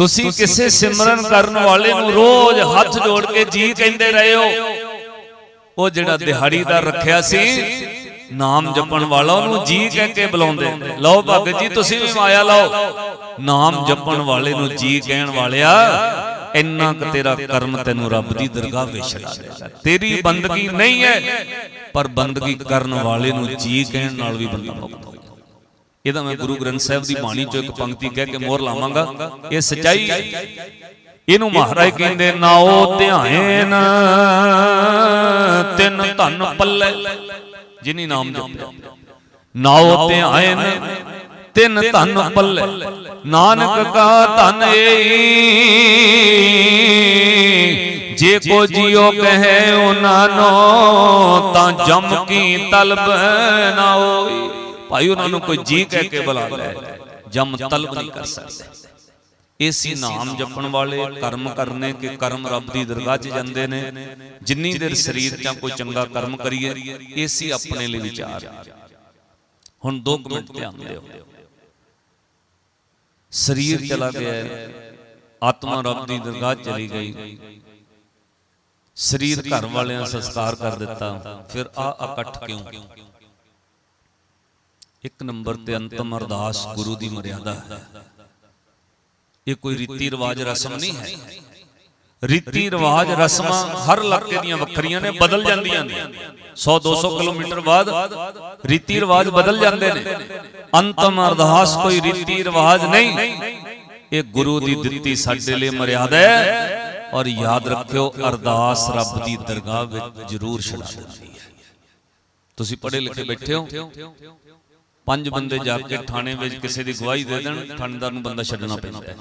ਤੁਸੀਂ ਕਿਸੇ ਸਿਮਰਨ ਕਰਨ ਵਾਲੇ ਨੂੰ ਰੋਜ਼ ਹੱਥ ਜੋੜ ਕੇ ਜੀ ਕਹਿੰਦੇ ਰਹੇ ਹੋ। ਉਹ ਜਿਹੜਾ ਦਿਹਾੜੀਦਾਰ ਰੱਖਿਆ ਸੀ ਨਾਮ ਜਪਣ ਵਾਲਾ ਉਹਨੂੰ ਜੀ ਕਹਿ ਕੇ ਬੁਲਾਉਂਦੇ। ਲਓ ਭਗਤ ਜੀ ਤੁਸੀਂ ਵੀ ਮਾਇਆ ਲਓ। ਨਾਮ ਜਪਣ ਵਾਲੇ ਨੂੰ ਜੀ ਕਹਿਣ ਵਾਲਿਆ ਇੰਨਾ ਕੁ ਤੇਰਾ ਕਰਮ ਤੈਨੂੰ ਰੱਬ ਦੀ ਦਰਗਾਹ ਵਿੱਚ ਛਡਾ ਦੇਗਾ ਤੇਰੀ ਬੰਦਗੀ ਨਹੀਂ ਹੈ ਪਰ ਬੰਦਗੀ ਕਰਨ ਵਾਲੇ ਨੂੰ ਜੀ ਕਹਿਣ ਨਾਲ ਵੀ ਬੰਦਾ ਮੁਕਤ ਇਹਦਾ ਮੈਂ ਗੁਰੂ ਗ੍ਰੰਥ ਸਾਹਿਬ ਦੀ ਬਾਣੀ ਚੋਂ ਇੱਕ ਪੰਕਤੀ ਕਹਿ ਕੇ ਮੋਹਰ ਲਾਵਾਂਗਾ। ਇਹ ਸਚਾਈ ਇਹਨੂੰ ਮਹਾਰਾਜ ਕਹਿੰਦੇ ਨਾਓ ਧਿਆਨ ਤਿੰਨ ਧਨ ਪੱਲੇ। ਜਿਨੀ ਨਾਮ ਜਪਿਆ। ਨਾਓ ਧਿਆਨ ਤਿੰਨ ਧਨ ਪੱਲੇ। ਨਾਨਕ ਕਾ ਧਨ ਏ ਜੇ ਕੋ ਜਿਉ ਕਹੇ ਉਹਨਾਂ ਨੋ ਤਾਂ ਜਮ ਕੀ ਤਲਬ ਨਾ ਹੋਈ। ਭਾਈ ਉਹਨਾਂ ਨੂੰ ਕੋਈ ਜੀ ਕਹਿ ਕੇ ਬੁਲਾ ਲੈ ਜਮ ਤਲਬ ਨਹੀਂ ਕਰ ਸਕਦੇ। ਏਸੀ ਨਾਮ ਜਪਣ ਵਾਲੇ ਕਰਮ ਕਰਨੇ ਕਿ ਕਰਮ ਰੱਬ ਦੀ ਦਰਗਾਹ 'ਚ ਜਾਂਦੇ ਨੇ। ਜਿੰਨੀ ਦੇਰ ਸਰੀਰ 'ਚ ਕੋਈ ਚੰਗਾ ਕਰਮ ਕਰੀਏ ਏਸੀ ਆਪਣੇ ਲਈ ਵਿਚਾਰ ਹੁਣ 2 ਮਿੰਟ ਧਿਆਨ ਦਿਓ। ਸਰੀਰ ਚਲਾ ਗਿਆ ਆਤਮਾ ਰੱਬ ਦੀ ਦਰਗਾਹ ਚਲੀ ਗਈ। ਸਰੀਰ ਘਰ ਵਾਲਿਆਂ ਸੰਸਕਾਰ ਕਰ ਦਿੱਤਾ। ਫਿਰ ਆ ਇਕੱਠ ਕਿਉਂ? ਇੱਕ ਨੰਬਰ ਤੇ ਅੰਤਮ ਅਰਦਾਸ ਗੁਰੂ ਦੀ ਮਰਿਆਦਾ ਹੈ। ਇਹ ਕੋਈ ਰੀਤੀ ਰਿਵਾਜ ਰਸਮ ਨਹੀਂ ਹੈ। ਰੀਤੀ ਰਿਵਾਜ ਰਸਮਾਂ ਹਰ ਇਲਾਕੇ ਦੀਆਂ ਵੱਖਰੀਆਂ ਨੇ, ਬਦਲ ਜਾਂਦੀਆਂ ਨੇ। 100 200 ਕਿਲੋਮੀਟਰ ਬਾਅਦ ਰੀਤੀ ਰਿਵਾਜ ਬਦਲ ਜਾਂਦੇ ਨੇ। ਅੰਤਮ ਅਰਦਾਸ ਕੋਈ ਰੀਤੀ ਰਿਵਾਜ ਨਹੀਂ। ਇਹ ਗੁਰੂ ਦੀ ਦਿੱਤੀ ਸਾਡੇ ਲਈ ਮਰਿਆਦਾ ਹੈ ਔਰ ਯਾਦ ਰੱਖਿਓ, ਅਰਦਾਸ ਰੱਬ ਦੀ ਦਰਗਾਹ ਵਿੱਚ ਜ਼ਰੂਰ ਛਡਾ ਦਿੰਦੀ ਹੈ। ਤੁਸੀਂ ਪੜ੍ਹੇ ਲਿਖੇ ਬੈਠੇ ਹੋ? ਪੰਜ ਬੰਦੇ ਜਾ ਕੇ ਥਾਣੇ ਵਿੱਚ ਕਿਸੇ ਦੀ ਗਵਾਹੀ ਦੇ ਦੇਣ ਥਾਣੇਦਾਰ ਨੂੰ ਬੰਦਾ ਛੱਡਣਾ ਪੈਂਦਾ ਹੈ।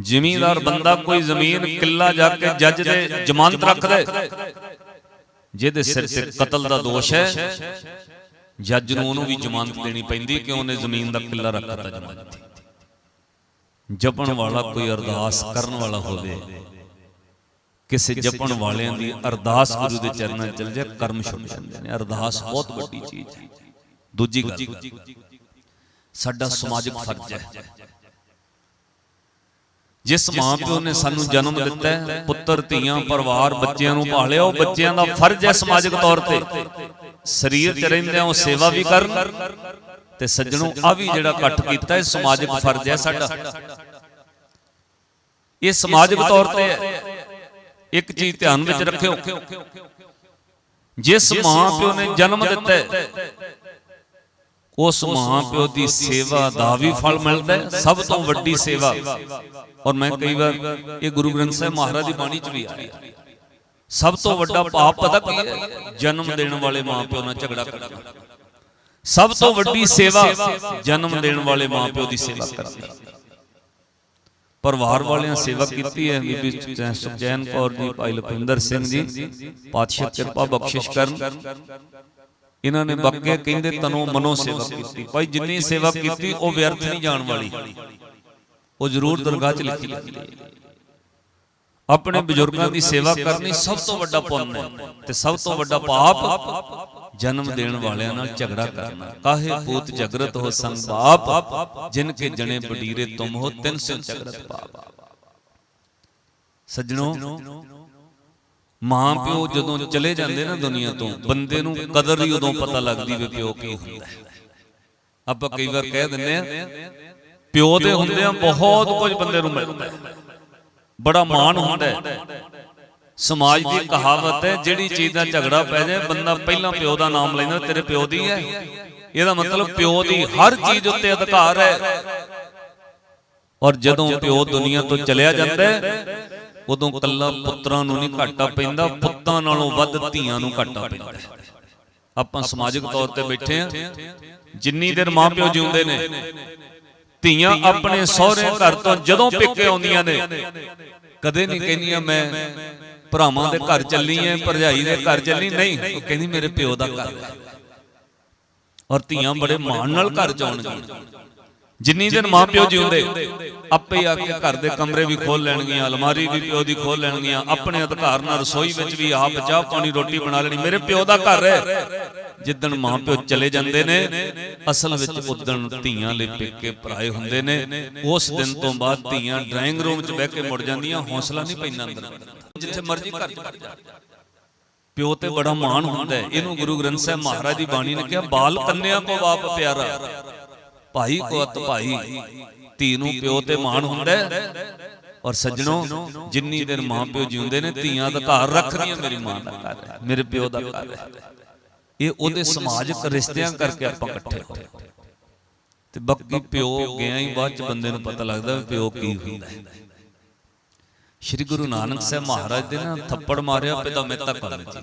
ਜ਼ਿਮੀਂਦਾਰ ਬੰਦਾ ਕੋਈ ਜ਼ਮੀਨ ਕਿੱਲਾ ਜਾ ਕੇ ਜੱਜ ਦੇ ਜ਼ਮਾਨਤ ਰੱਖਦਾ। ਜਿਹਦੇ ਸਿਰ ਤੇ ਕਤਲ ਦਾ ਦੋਸ਼ ਹੈ। ਜੱਜ ਨੂੰ ਉਹਨੂੰ ਵੀ ਜ਼ਮਾਨਤ ਦੇਣੀ ਪੈਂਦੀ ਕਿ ਉਹਨੇ ਜ਼ਮੀਨ ਦਾ ਕਿੱਲਾ ਰੱਖਤਾ ਜ਼ਮਾਨਤ ਜਪਣ ਵਾਲਾ ਕੋਈ ਅਰਦਾਸ ਕਰਨ ਵਾਲਾ ਹੋਵੇ। ਕਿਸੇ ਜਪਣ ਵਾਲਿਆਂ ਦੀ ਅਰਦਾਸ ਗੁਰੂ ਦੇ ਚਰਨਾਂ 'ਚ ਚਲ ਜਾ ਕਰਮ ਛੁੱਟ ਜਾਂਦੇ ਨੇ। ਅਰਦਾਸ ਬਹੁਤ ਵੱਡੀ ਚੀਜ਼ ਹੈ। ਦੂਜੀ ਗੱਲ। ਸਾਡਾ ਸਮਾਜਿਕ ਫਰਜ਼ ਹੈ। ਜਿਸ ਮਾਂ ਪਿਓ ਨੇ ਸਾਨੂੰ ਜਨਮ ਦਿੱਤਾ ਹੈ ਪੁੱਤਰ ਧੀਆਂ ਪਰਿਵਾਰ ਬੱਚਿਆਂ ਨੂੰ ਪਾਲਿਆ ਉਹ ਬੱਚਿਆਂ ਦਾ ਫਰਜ਼ ਹੈ ਸਮਾਜਿਕ ਤੌਰ ਤੇ। ਸਰੀਰ 'ਚ ਰਹਿੰਦਿਆਂ ਉਹ ਸੇਵਾ ਵੀ ਕਰਨ ਤੇ ਸੱਜਣੋਂ ਆ ਵੀ ਜਿਹੜਾ ਇਕੱਠ ਕੀਤਾ ਇਹ ਸਮਾਜਿਕ ਫਰਜ਼ ਹੈ ਸਾਡਾ। ਇਹ ਸਮਾਜਿਕ ਤੌਰ ਤੇ ਹੈ ਇੱਕ ਚੀਜ਼ ਧਿਆਨ ਵਿੱਚ ਰੱਖਿਓ। ਜਿਸ ਮਾਂ ਪਿਓ ਨੇ ਜਨਮ ਦਿੱਤਾ ਉਸ ਮਾਂ ਪਿਓ ਦੀ ਸੇਵਾ ਦਾ ਵੀ ਫਲ ਮਿਲਦਾ ਹੈ, ਸਭ ਤੋਂ ਵੱਡੀ ਸੇਵਾ। ਔਰ ਮੈਂ ਕਈ ਵਾਰ ਇਹ ਗੁਰੂ ਗ੍ਰੰਥ ਸਾਹਿਬ ਮਹਾਰਾਜ ਦੀ ਬਾਣੀ ਚ ਵੀ ਆਇਆ ਸਭ ਤੋਂ ਵੱਡਾ ਪਾਪ ਪਤਾ ਕੀ ਹੈ? ਜਨਮ ਦੇਣ ਵਾਲੇ ਮਾਂ ਪਿਓ ਨਾਲ ਝਗੜਾ ਕਰਨਾ। ਸਭ ਤੋਂ ਵੱਡੀ ਸੇਵਾ ਜਨਮ ਦੇਣ ਵਾਲੇ ਮਾਂ ਪਿਓ ਦੀ ਸੇਵਾ ਕਰਨਾ। ਪਰਿਵਾਰ ਵਾਲਿਆਂ ਸੇਵਾ ਕੀਤੀ ਹੈ, ਬੀਬੀ ਸੁਖਚੈਨ ਕੌਰ ਜੀ, ਭਾਈ ਲਖਿੰਦਰ ਸਿੰਘ ਜੀ, ਪਾਤਸ਼ਾਹ ਕਿਰਪਾ ਬਖਸ਼ਿਸ਼ ਕਰਨ। ਇਹਨਾਂ ਨੇ ਬੱਕੇ ਕਹਿੰਦੇ ਤਨੋਂ ਮਨੋਂ ਸੇਵਾ ਕੀਤੀ। ਭਾਈ ਜਿੰਨੀ ਸੇਵਾ ਕੀਤੀ ਉਹ ਵਿਅਰਥ ਨਹੀਂ ਜਾਣ ਵਾਲੀ। ਉਹ ਜ਼ਰੂਰ ਦਰਗਾਹ 'ਚ ਲਿਖੀ ਜਾਂਦੀ ਹੈ। ਆਪਣੇ ਬਜ਼ੁਰਗਾਂ ਦੀ ਸੇਵਾ ਕਰਨੀ ਸਭ ਤੋਂ ਵੱਡਾ ਪੁੰਨ ਹੈ ਤੇ ਸਭ ਤੋਂ ਵੱਡਾ ਪਾਪ ਜਨਮ ਦੇਣ ਵਾਲਿਆਂ ਨਾਲ ਝਗੜਾ ਕਰਨਾ। ਕਾਹੇ ਪੂਤ ਜਗਰਤ ਹੋ ਸੰਗ ਬਾਪ ਜਿਨ ਕੇ ਜਣੇ ਬਡੀਰੇ ਤੁਮ ਹੋ ਤਿੰਨ ਸੋ ਜਗਰਤ ਪਾਪ। ਸੱਜਣੋ ਮਾਂ ਪਿਓ ਜਦੋਂ ਚਲੇ ਜਾਂਦੇ ਨਾ ਦੁਨੀਆ ਤੋਂ ਬੰਦੇ ਨੂੰ ਕਦਰ ਹੀ ਉਦੋਂ ਪਤਾ ਲੱਗਦੀ ਵੀ ਪਿਓ ਕੀ ਹੁੰਦਾ ਹੈ। ਆਪਾਂ ਕਈ ਵਾਰ ਕਹਿ ਦਿੰਦੇ ਆ ਪਿਓ ਦੇ ਹੁੰਦੇ ਆ ਬਹੁਤ ਕੁਝ ਬੰਦੇ ਨੂੰ ਮਿਲਦਾ ਹੈ। ਬੜਾ ਮਾਣ ਹੁੰਦਾ ਹੈ। ਸਮਾਜ ਦੀ ਕਹਾਵਤ ਹੈ ਜਿਹੜੀ ਚੀਜ਼ ਦਾ ਝਗੜਾ ਪੈ ਜਾਏ ਬੰਦਾ ਪਹਿਲਾਂ ਪਿਓ ਦਾ ਨਾਮ ਲੈਂਦਾ ਤੇਰੇ ਪਿਓ ਦੀ ਹੈ। ਇਹਦਾ ਮਤਲਬ ਪਿਓ ਦੀ ਹਰ ਚੀਜ਼ ਉੱਤੇ ਅਧਿਕਾਰ ਹੈ। ਔਰ ਜਦੋਂ ਪਿਓ ਦੁਨੀਆ ਤੋਂ ਚਲਿਆ ਜਾਂਦਾ ਹੈ ਉਦੋਂ ਕੱਲਾ ਪੁੱਤਰਾਂ ਨੂੰ ਨਹੀਂ ਘਾਟਾ ਪੈਂਦਾ, ਪੁੱਤਾਂ ਨਾਲੋਂ ਵੱਧ ਧੀਆਂ ਨੂੰ ਘਾਟਾ ਪੈਂਦਾ ਆਪਾਂ ਸਮਾਜਿਕ ਤੌਰ ਤੇ ਬੈਠੇ ਆ ਜਿੰਨੀ ਦੇਰ ਮਾਪਿਓ ਜਿਉਂਦੇ ਨੇ, ਧੀਆਂ ਆਪਣੇ ਸਹੁਰੇ ਘਰ ਤੋਂ ਜਦੋਂ ਪੇਕੇ ਆਉਂਦੀਆਂ ਨੇ, ਕਦੇ ਨਹੀਂ ਕਹਿੰਦੀਆਂ ਮੈਂ ਭਰਾਵਾਂ ਦੇ ਘਰ ਚੱਲੀ ਐ ਭਰਜਾਈ ਦੇ ਘਰ ਚੱਲੀ, ਨਹੀਂ, ਉਹ ਕਹਿੰਦੀ ਮੇਰੇ ਪਿਓ ਦਾ ਘਰ ਔਰ ਧੀਆਂ ਬੜੇ ਮਾਣ ਨਾਲ ਘਰ ਜਾਣਗੀਆਂ ਜਿੰਨੀ ਦਿਨ ਮਾਂ ਪਿਓ ਜਿਉਂਦੇ ਆਪੇ ਆ ਕੇ ਘਰ ਦੇ ਕਮਰੇ ਵੀ ਖੋਲ ਲੈਣਗੀਆਂ ਅਲਮਾਰੀ ਵੀ ਪਿਓ ਦੀ ਖੋਲ ਲੈਣਗੀਆਂ ਆਪਣੇ ਅਧਿਕਾਰ ਨਾਲ ਰਸੋਈ ਵਿੱਚ ਵੀ ਆਪ ਚਾਹ ਪਾਣੀ ਰੋਟੀ ਬਣਾ ਲੈਣੀ ਮੇਰੇ ਪਿਓ ਦਾ ਘਰ ਹੈ। ਜਿੱਦਣ ਮਾਂ ਪਿਓ ਚਲੇ ਜਾਂਦੇ ਨੇ ਅਸਲ ਵਿੱਚ ਉਦਣ ਧੀਆਂ ਲਈ ਪੇਕੇ ਪਰਾਏ ਹੁੰਦੇ ਨੇ ਉਸ ਦਿਨ ਤੋਂ ਬਾਅਦ ਧੀਆਂ ਡਰਾਇੰਗ ਰੂਮ 'ਚ ਬਹਿ ਕੇ ਮੁੜ ਜਾਂਦੀਆਂ ਹੌਸਲਾ ਨਹੀਂ ਪੈਂਦਾ ਅੰਦਰ। ਜਿੱਥੇ ਮਰਜ਼ੀ ਘਰ 'ਚ ਜਾ। ਪਿਓ ਤੇ ਬੜਾ ਮਾਣ ਹੁੰਦਾ ਹੈ। ਇਹਨੂੰ ਗੁਰੂ ਗ੍ਰੰਥ ਸਾਹਿਬ ਮਹਾਰਾਜ ਦੀ ਬਾਣੀ ਨੇ ਕਿਹਾ ਬਾਲ ਕੰਨਿਆ ਕੋ ਬਾਪ ਪਿਆਰਾ। ਭਾਈ ਕੋ ਅਤ ਭਾਈ ਧੀ ਨੂੰ ਪਿਓ ਤੇ ਮਾਣ ਹੁੰਦਾ ਔਰ ਸੱਜਣੋ ਜਿੰਨੀ ਦਿਨ ਮਾਂ ਪਿਓ ਜਿਉਂਦੇ ਨੇ ਧੀਆਂ ਦਾ ਘਰ ਰੱਖਦੀਆਂ ਮੇਰੀ ਮਾਂ ਦਾ ਘਰ ਹੈ। ਮੇਰੇ ਪਿਓ ਦਾ ਘਰ ਹੈ। ਇਹ ਉਹਦੇ ਸਮਾਜਿਕ ਰਿਸ਼ਤਿਆਂ ਕਰਕੇ ਆਪਾਂ ਇਕੱਠੇ ਹੋਏ। ਤੇ ਬਾਕੀ ਪਿਓ ਗਿਆ ਹੀ ਬਾਅਦ ਚ ਬੰਦੇ ਨੂੰ ਪਤਾ ਲੱਗਦਾ ਵੀ ਪਿਓ ਕੀ ਹੁੰਦਾ ਹੈ। ਸ਼੍ਰੀ ਗੁਰੂ ਨਾਨਕ ਸਾਹਿਬ ਮਹਾਰਾਜ ਦੇ ਨਾ ਥੱਪੜ ਮਾਰਿਆ ਪਿਤਾ ਮਹਿਤਾ ਕਾਲਜ।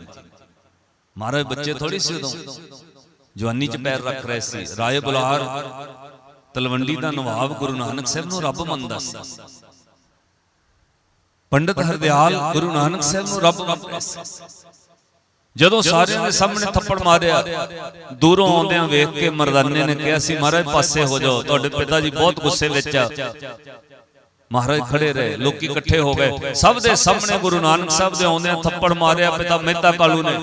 ਮਹਾਰਾਜ ਬੱਚੇ ਥੋੜੀ ਸੀ ਉਦੋਂ? ਜਵਾਨੀ 'ਚ ਪੈਰ ਰੱਖ ਰਹੇ ਸੀ। ਰਾਏ ਬੁਲਾਰ ਤਲਵੰਡੀ ਦਾ ਨਵਾਬ ਗੁਰੂ ਨਾਨਕ ਸਾਹਿਬ ਨੂੰ ਰੱਬ ਮੰਨਦਾ ਸੀ। ਪੰਡਤ ਹਰਦਿਆਲ ਗੁਰੂ ਨਾਨਕ ਸਾਹਿਬ ਨੂੰ ਰੱਬ ਮੰਨਦਾ ਸੀ। ਜਦੋਂ ਸਾਰਿਆਂ ਦੇ ਸਾਹਮਣੇ ਥੱਪੜ ਮਾਰਿਆ, ਦੂਰੋਂ ਆਉਂਦਿਆਂ ਵੇਖ ਕੇ ਮਰਦਾਨੇ ਨੇ ਕਿਹਾ ਸੀ, ਮਹਾਰਾਜ, ਪਾਸੇ ਹੋ ਜਾਓ, ਤੁਹਾਡੇ ਪਿਤਾ ਜੀ ਬਹੁਤ ਗੁੱਸੇ ਵਿੱਚ ਆ। ਮਹਾਰਾਜ ਖੜੇ ਰਹੇ, ਲੋਕੀ ਇਕੱਠੇ ਹੋ ਗਏ। ਸਭ ਦੇ ਸਾਹਮਣੇ ਗੁਰੂ ਨਾਨਕ ਸਾਹਿਬ ਦੇ ਆਉਂਦਿਆਂ ਥੱਪੜ ਮਾਰਿਆ, ਪਿਤਾ ਮਹਿਤਾ ਕਾਲੂ ਨੇ।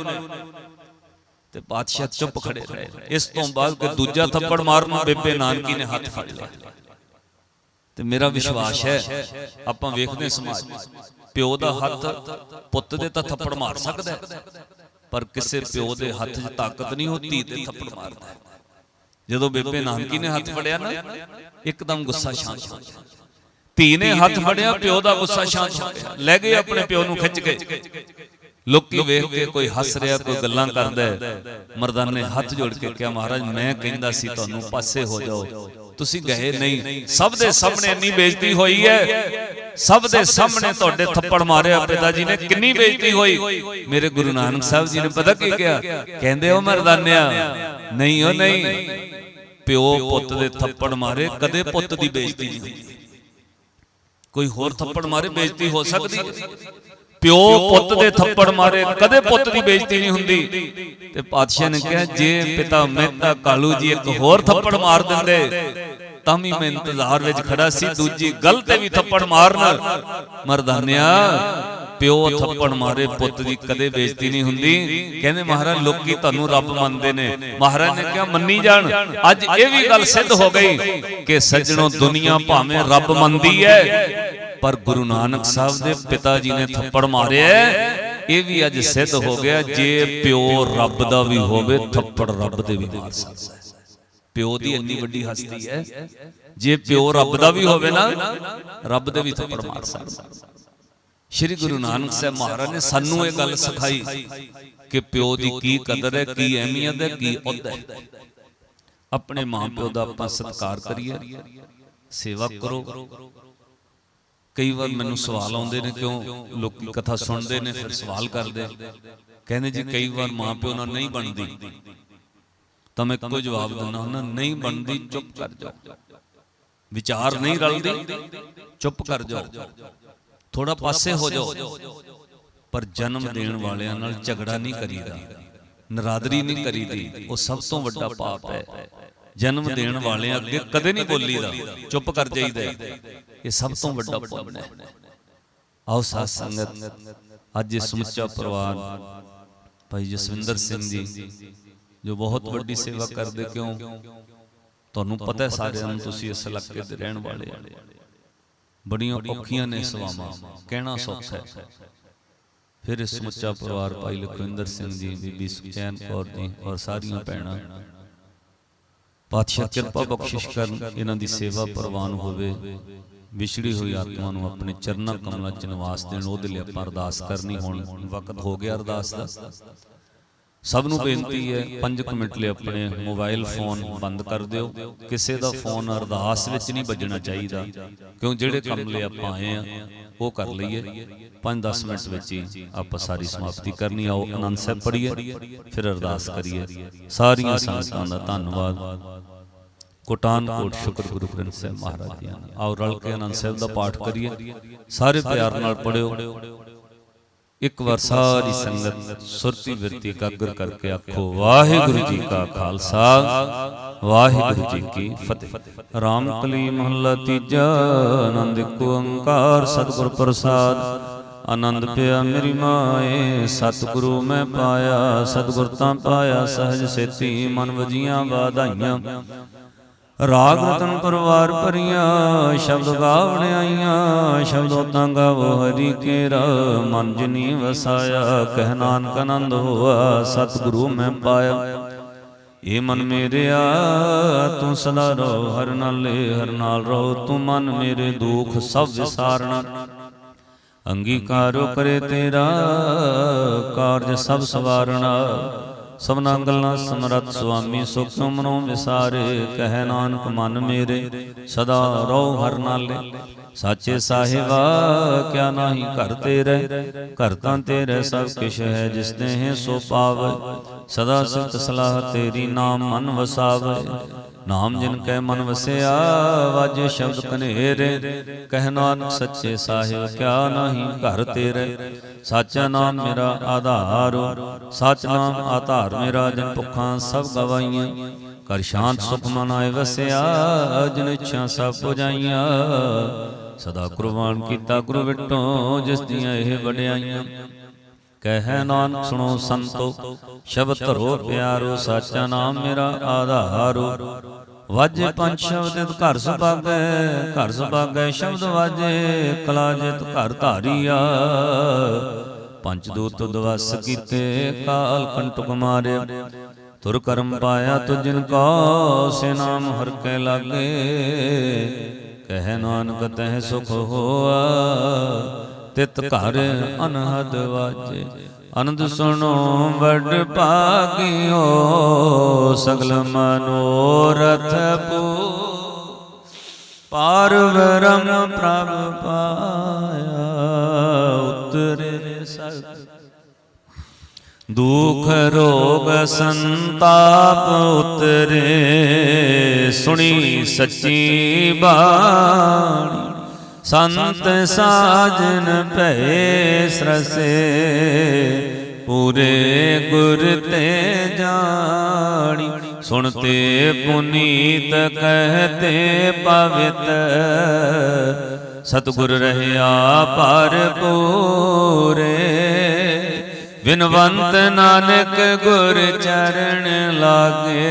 ਤੇ ਬਾਦਸ਼ਾਹ ਚੁੱਪ ਖੜੇ ਰਹੇ। ਇਸ ਤੋਂ ਬਾਅਦ ਕਿ ਦੂਜਾ ਥੱਪੜ ਮਾਰਨ ਬੇਬੇ ਨਾਨਕੀ ਨੇ ਹੱਥ ਫੜ ਲਿਆ। ਤੇ ਮੇਰਾ ਵਿਸ਼ਵਾਸ ਹੈ ਆਪਾਂ ਵੇਖਦੇ ਸਮਾਜ। ਪਿਓ ਦਾ ਹੱਥ ਪੁੱਤ ਦੇ ਤਾਂ ਥੱਪੜ ਮਾਰ ਸਕਦਾ ਪਰ ਕਿਸੇ ਪਿਓ ਦੇ ਹੱਥ 'ਚ ਤਾਕਤ ਨਹੀਂ ਉਹ ਧੀ ਤੇ ਥੱਪੜ ਮਾਰਦਾ। ਜਦੋਂ ਬੇਬੇ ਨਾਨਕੀ ਨੇ ਹੱਥ ਫੜਿਆ ਨਾ ਇੱਕਦਮ ਗੁੱਸਾ ਸ਼ਾਂਤ ਹੋ ਗਿਆ। ਧੀ ਨੇ ਹੱਥ ਫੜਿਆ ਪਿਓ ਦਾ ਗੁੱਸਾ ਸ਼ਾਂਤ ਹੋ ਗਿਆ। ਲੈ ਗਏ ਆਪਣੇ ਪਿਓ ਨੂੰ ਖਿੱਚ ਕੇ। ਲੋਕੀ ਵੇਖ ਕੇ ਕੋਈ ਹੱਸ ਰਿਹਾ ਕੋਈ ਗੱਲਾਂ ਕਰਦਾ ਹੈ। ਮਰਦਾਨੇ ਹੱਥ ਜੋੜ ਕੇ ਕਿਹਾ ਮਹਾਰਾਜ ਮੈਂ ਕਹਿੰਦਾ ਸੀ ਤੁਹਾਨੂੰ ਪਾਸੇ ਹੋ ਜਾਓ। ਤੁਸੀਂ ਗਏ ਨਹੀਂ। ਸਭ ਦੇ ਸਾਹਮਣੇ ਇੰਨੀ ਬੇਇੱਜ਼ਤੀ ਹੋਈ ਹੈ। ਸਭ ਦੇ ਸਾਹਮਣੇ ਤੁਹਾਡੇ ਥੱਪੜ ਮਾਰਿਆ ਪਿਤਾ ਜੀ ਨੇ ਕਿੰਨੀ ਬੇਇੱਜ਼ਤੀ ਹੋਈ। ਮੇਰੇ ਗੁਰੂ ਨਾਨਕ ਸਾਹਿਬ ਜੀ ਨੇ ਪਤਾ ਕੀ ਕਿਹਾ? ਕਹਿੰਦੇ ਉਹ ਮਰਦਾਨਿਆ ਨਹੀਂ ਉਹ ਨਹੀਂ ਪਿਓ ਪੁੱਤ ਦੇ ਥੱਪੜ ਮਾਰੇ ਕਦੇ ਪੁੱਤ ਦੀ ਬੇਇੱਜ਼ਤੀ ਨਹੀਂ ਕੋਈ ਹੋਰ ਥੱਪੜ ਮਾਰੇ ਬੇਇੱਜ਼ਤੀ ਹੋ ਸਕਦੀ ਹੈ ਪਿਓ ਪੁੱਤ ਦੇ ਥੱਪੜ ਮਾਰੇ ਕਦੇ ਪੁੱਤ ਦੀ ਬੇਇੱਜ਼ਤੀ ਨਹੀਂ ਹੁੰਦੀ। ਤੇ ਪਾਤਸ਼ਾਹ ਨੇ ਕਿਹਾ ਜੇ ਪਿਤਾ ਮਹਿਤਾ ਕਾਲੂ ਜੀ ਇੱਕ ਹੋਰ ਥੱਪੜ ਮਾਰ ਦਿੰਦੇ ਤਾਂ ਵੀ ਮੈਂ ਇੰਤਜ਼ਾਰ ਵਿੱਚ ਖੜਾ ਸੀ ਦੂਜੀ ਗੱਲ ਤੇ ਵੀ ਥੱਪੜ ਮਾਰਨ। ਮਰਦਾਨਿਆ ਪਿਓ ਥੱਪੜ ਮਾਰੇ ਪੁੱਤ ਦੀ ਕਦੇ ਬੇਇੱਜ਼ਤੀ ਨਹੀਂ ਹੁੰਦੀ। ਕਹਿੰਦੇ ਮਹਾਰਾਜ ਲੋਕੀ ਤੁਹਾਨੂੰ ਰੱਬ ਮੰਨਦੇ ਨੇ। ਮਹਾਰਾਜ ਨੇ ਕਿਹਾ ਮੰਨੀ ਜਾਣ। ਅੱਜ ਇਹ ਵੀ ਗੱਲ ਸਿੱਧ ਹੋ ਗਈ ਕਿ ਸੱਜਣੋ ਦੁਨੀਆ ਭਾਵੇਂ ਰੱਬ ਮੰਨਦੀ ਹੈ। ਪਰ ਗੁਰੂ ਨਾਨਕ ਸਾਹਿਬ ਦੇ ਪਿਤਾ ਜੀ ਨੇ ਥੱਪੜ ਮਾਰਿਆ ਇਹ ਵੀ ਅੱਜ ਸਿੱਧ ਹੋ ਗਿਆ ਜੇ ਪਿਓ ਰੱਬ ਦਾ ਵੀ ਹੋਵੇ, ਥੱਪੜ ਰੱਬ ਦੇ ਵੀ ਮਾਰ ਸਕਦਾ ਪਿਓ ਦੀ ਇੰਨੀ ਵੱਡੀ ਹਸਤੀ ਹੈ ਜੇ ਪਿਓ ਰੱਬ ਦਾ ਵੀ ਹੋਵੇ ਨਾ, ਰੱਬ ਦੇ ਵੀ ਥੱਪੜ ਮਾਰ ਸਕਦਾ। ਸ਼੍ਰੀ ਗੁਰੂ ਨਾਨਕ ਸਾਹਿਬ ਮਹਾਰਾਜ ਨੇ ਸਾਨੂੰ ਇਹ ਗੱਲ ਸਿਖਾਈ ਕਿ ਪਿਓ ਦੀ ਕੀ ਕਦਰ ਹੈ ਕੀ ਅਹਿਮੀਅਤ ਹੈ ਕੀ ਅਹੁਦਾ ਹੈ ਆਪਣੇ ਮਾਂ ਪਿਓ ਦਾ ਆਪਾਂ ਸਤਿਕਾਰ ਕਰੀਏ, ਸੇਵਾ ਕਰੋ। ਕਈ ਵਾਰ ਮੈਨੂੰ ਸਵਾਲ ਆਉਂਦੇ ਨੇ ਕਿਉਂ ਲੋਕੀ ਕਥਾ ਸੁਣਦੇ ਨੇ ਫਿਰ ਸਵਾਲ ਕਰਦੇ। ਕਹਿੰਦੇ ਜੀ ਕਈ ਵਾਰ ਮਾਂ ਪਿਓ ਨਾਲ ਨਹੀਂ ਬਣਦੀ। ਤਾਂ ਮੈਂ ਇੱਕੋ ਜਵਾਬ ਦਿੰਦਾ ਹੁੰਦਾ ਨਹੀਂ ਬਣਦੀ ਚੁੱਪ ਕਰ ਜਾਓ। ਵਿਚਾਰ ਨਹੀਂ ਰਲਦੀ ਚੁੱਪ ਕਰ ਜਾਓ। ਥੋੜਾ ਪਾਸੇ ਹੋ ਜਾਓ। ਪਰ ਜਨਮ ਦੇਣ ਵਾਲਿਆਂ ਨਾਲ ਝਗੜਾ ਨਹੀਂ ਕਰੀਦਾ। ਨਰਾਦਰੀ ਨਹੀਂ ਕਰੀਦੀ। ਉਹ ਸਭ ਤੋਂ ਵੱਡਾ ਪਾਪ ਹੈ। ਜਨਮ ਦੇਣ ਵਾਲਿਆਂ ਅੱਗੇ ਕਦੇ ਨਹੀਂ ਬੋਲੀਦਾ। ਚੁੱਪ ਕਰ ਜਾਈਦਾ। ਇਹ ਸਭ ਤੋਂ ਵੱਡਾ ਪੁੰਨ ਹੈ। ਆਓ ਸਾਧ ਸੰਗਤ ਅੱਜ ਇਹ ਸਮੁੱਚਾ ਪਰਿਵਾਰ ਭਾਈ ਜਸਵਿੰਦਰ ਸਿੰਘ ਜੀ ਜੋ ਬਹੁਤ ਵੱਡੀ ਸੇਵਾ ਕਰਦੇ ਕਿਉਂ? ਤੁਹਾਨੂੰ ਪਤਾ ਹੈ ਸਾਰਿਆਂ ਨੂੰ ਤੁਸੀਂ ਇਸ ਇਲਾਕੇ ਦੇ ਰਹਿਣ ਵਾਲੇ ਆ ਬੜੀਆਂ ਔਖੀਆਂ ਨੇ ਸਵਾਵਾਂ। ਕਹਿਣਾ ਸੌਖਾ ਹੈ। ਫਿਰ ਇਹ ਸਮੁੱਚਾ ਪਰਿਵਾਰ ਭਾਈ ਲਖਵਿੰਦਰ ਸਿੰਘ ਜੀ ਬੀਬੀ ਸੁਖਚੈਨ ਕੌਰ ਜੀ ਔਰ ਸਾਰੀਆਂ ਭੈਣਾਂ। ਪਾਤਸ਼ਾਹ ਕਿਰਪਾ ਬਖਸ਼ਿਸ਼ ਕਰਨ ਇਹਨਾਂ ਦੀ ਸੇਵਾ ਪ੍ਰਵਾਨ ਹੋਵੇ। ਵਿਛੜੀ ਹੋਈ ਆਤਮਾ ਨੂੰ ਆਪਣੇ ਚਰਨਾਂ ਕਮਲਾਂ 'ਚ ਨਿਵਾਸ ਦੇਣ ਉਹਦੇ ਲਈ ਅਰਦਾਸ ਕਰਨੀ ਹੁਣ ਵਕਤ ਹੋ ਗਿਆ ਅਰਦਾਸ ਦਾ। ਸਭ ਨੂੰ ਬੇਨਤੀ ਹੈ 5 ਮਿੰਟ ਲਈ ਆਪਣੇ ਮੋਬਾਈਲ ਫੋਨ ਬੰਦ ਕਰ ਦਿਓ। ਕਿਸੇ ਦਾ ਫੋਨ ਅਰਦਾਸ ਵਿੱਚ ਨਹੀਂ ਵੱਜਣਾ ਚਾਹੀਦਾ। ਕਿਉਂ? ਜਿਹੜੇ ਕੰਮ ਲਈ ਆਪਾਂ ਆਏ ਆ ਉਹ ਕਰ ਲਈਏ। 5-10 ਮਿੰਟ ਵਿੱਚ ਹੀ ਆਪਾਂ ਸਾਰੀ ਸਮਾਪਤੀ ਕਰਨੀ ਆਓ ਆਨੰਦ ਸਾਹਿਬ ਪੜ੍ਹੀਏ ਫਿਰ ਅਰਦਾਸ ਕਰੀਏ। ਸਾਰੀਆਂ ਸੰਗਤਾਂ ਦਾ ਧੰਨਵਾਦ। ਕੋਟਾਨ ਕੋਟ ਸ਼ੁਕਰ ਗੁਰੂ ਗ੍ਰੰਥ ਸਾਹਿਬ ਮਹਾਰਾਜ ਜੀ ਆਓ ਰਲ ਕੇ ਆਨੰਦ ਸਾਹਿਬ ਦਾ ਪਾਠ ਕਰੀਏ। ਸਾਰੇ ਪਿਆਰ ਨਾਲ ਪੜਿਓ ਇੱਕ ਵਾਰ ਸਾਰੀ ਸੰਗਤ ਸੁਰਤੀ ਵਿਰਤੀ ਇਕਾਗਰ ਕਰਕੇ ਆਖੋ, ਵਾਹਿਗੁਰੂ ਜੀ ਕਾ ਖਾਲਸਾ, ਵਾਹਿਗੁਰੂ ਜੀ ਕੀ ਫਤਿਹ। ਰਾਮ ਕਲੀ ਮਹੱਲਾ ਤੀਜਾ, ਆਨੰਦ ਇੱਕ ਓੰਕਾਰ, ਸਤਿਗੁਰ ਪ੍ਰਸਾਦ। ਆਨੰਦ ਪਿਆ ਮੇਰੀ ਮਾਏ, ਸਤਿਗੁਰੂ ਮੈਂ ਪਾਇਆ, ਸਤਿਗੁਰ ਤਾਂ ਪਾਇਆ, ਸਹਜ ਸੇਤੀ ਮਨ ਵਜੀਆਂ ਵਾਧਾਈਆਂ। ਰਾਗ ਰਤਨ ਪਰਵਾਰ ਭਰੀਆਂ, ਸ਼ਬਦ ਗਾਵਣ ਆਈਆਂ, ਸ਼ਬਦੋ ਤਾਂ ਗਾਵੋ ਹਰੀ ਕੇਰਾ, ਮਨ ਜਿਨੀ ਵਸਾਇਆ, ਕਹਿ ਨਾਨਕ ਆਨੰਦ ਹੋਆ, ਸਤਿਗੁਰੂ ਮੈਂ ਪਾਇਆ। ਏ ਮਨ ਮੇਰਿਆ, ਤੂੰ ਸਦਾ ਰਹੁ, ਹਰ ਨਾਲੇ ਹਰ ਨਾਲ ਰਹੋ, ਤੂੰ ਮਨ ਮੇਰੇ ਦੁੱਖ ਸਭ ਵਿਸਾਰਣਾ ਅੰਗੀਕਾਰੋ ਕਰੇ ਤੇਰਾ, ਕਾਰਜ ਸਭ ਸਵਾਰਣਾ ਸਭਨਾ ਗੱਲਾਂ ਸਮਰੱਥ ਸੁਆਮੀ ਸੁਖ ਮਨੋ ਵਿਸਾਰੇ, ਕਹਿ ਨਾਨਕ ਮਨ ਮੇਰੇ, ਸਦਾ ਰਹੋ ਹਰ ਨਾਲੇ। ਸਾਚੇ ਸਾਹਿਬਾ, ਕਿਆ ਨਾਹੀ ਘਰ ਤੇਰੇ ਘਰ ਤਾਂ ਤੇਰੇ ਸਭ ਕਿਛ ਹੈ ਜਿਸ ਨੇ ਹੈ ਸੋ ਪਾਵੇ। ਸਦਾ ਸਿਫਤ ਸਲਾਹ ਤੇਰੀ ਨਾਮ ਮਨ ਵਸਾਵੇ। ਨਾਮ ਜਿਨ ਕੈ ਮਨ ਵਸਿਆ ਵਾਜੇ ਸ਼ਬਦ ਕਨੇਰੇ। ਕਹਿ ਨਾਨਕ ਸੱਚੇ ਸਾਹਿਬ ਕਿਆ ਨਹੀਂ ਘਰ ਤੇਰੇ। ਸਾਚਾ ਨਾਮ ਮੇਰਾ ਆਧਾਰ। ਸਚ ਨਾਮ ਆਧਾਰ ਮੇਰਾ ਜਨ ਭੁੱਖਾਂ ਸਭ ਗਵਾਈਆਂ। ਕਰ ਸ਼ਾਂਤ ਸੁਖ ਮਨ ਆਏ ਵਸਿਆ ਜਿਨ ਇੱਛਾ ਸਭ ਪੁਜਾਈਆਂ। ਸਦਾ ਕੁਰਬਾਨ ਕੀਤਾ ਗੁਰੂ ਵਿਟੋ ਜਿਸ ਦੀਆਂ ਇਹ ਵਡਿਆਈਆਂ। ਕਹਿ ਨਾਨਕ, ਸੁਣੋ ਸੰਤੋ, ਸ਼ਬਦ ਧਰੋ ਪਿਆਰੋ, ਸਾਚਾ ਨਾਮ ਮੇਰਾ ਆਧਾਰੋ। ਵਾਜੇ ਪੰਜ ਸ਼ਬਦ ਘਰ ਸੁਭਾਗੈ ਘਰ ਸੁਭਾਗੈ ਸ਼ਬਦ ਵਾਜੇ, ਕਲਾ ਜਿਤ ਘਰ ਧਾਰੀਆ। ਪੰਜ ਦੂਤ ਦਵਸ ਕੀਤੇ, ਕਾਲ ਕੰਟਕ ਮਾਰਿਆ ਤੁਰ ਕਰਮ ਪਾਇਆ ਤੁ ਜਿਨ ਕੋ, ਸੇ ਨਾਮ ਹਰ ਕੈ ਲਾਗੇ। ਕਹਿ ਨਾਨਕ, ਤਹਿ ਸੁਖ ਹੋਆ। ਤਿਤ ਘਰ ਅਨਹਦ ਵਾਜੇ। ਅਨੰਦ ਸੁਣੋ, ਵੱਡ ਭਾਗਿਓ, ਸਗਲ ਮਨੋਰਥ ਪੂ। ਪਾਰ ਬ੍ਰਹਮ ਪ੍ਰਭ ਪਾਇਆ, ਉਤਰੇ ਸਤ ਦੁਖ ਰੋਗ ਸੰਤਾਪ ਉਤਰੇ, ਸੁਣੀ ਸੱਚੀ ਬਾਣੀ। ਸੰਤ ਸਾਜਨ ਭੈ ਸਰਸੇ ਪੂਰੇ ਗੁਰ ਤੇ ਜਾਣੀ। ਸੁਣਤੇ ਪੁਨੀਤ ਕਹਤੇ ਪਵਿੱਤ, ਸਤਿਗੁਰ ਰਹਿਆ ਪਰ ਪੂਰੇ ਵਿਨਵੰਤ ਨਾਨਕ ਗੁਰ ਚਰਨ ਲਾਗੇ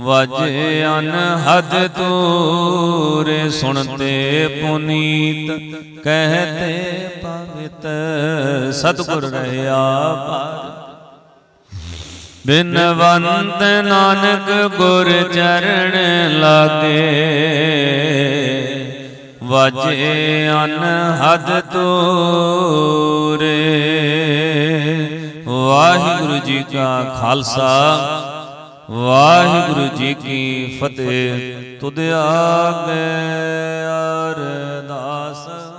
ਵਾਜੇ ਅਨਹਦ ਤੂਰੇ, ਸੁਣਤੇ ਪੁਨੀਤ, ਕਹਤੇ ਪਵਿੱਤ, ਸਤਿਗੁਰ ਰਹਿਆ ਪਰ। ਬਿਨਵੰਤ ਨਾਨਕ ਗੁਰ ਚਰਨ ਲਾਗੇ, ਵਾਜੇ ਅਨਹਦ ਤੂਰੇ। ਵਾਹਿਗੁਰੂ ਜੀ ਕਾ ਖਾਲਸਾ ਵਾਹਿਗੁਰੂ ਜੀ ਕੀ ਫਤਿਹ। ਤੁਧ ਆਗੇ ਅਰਦਾਸ।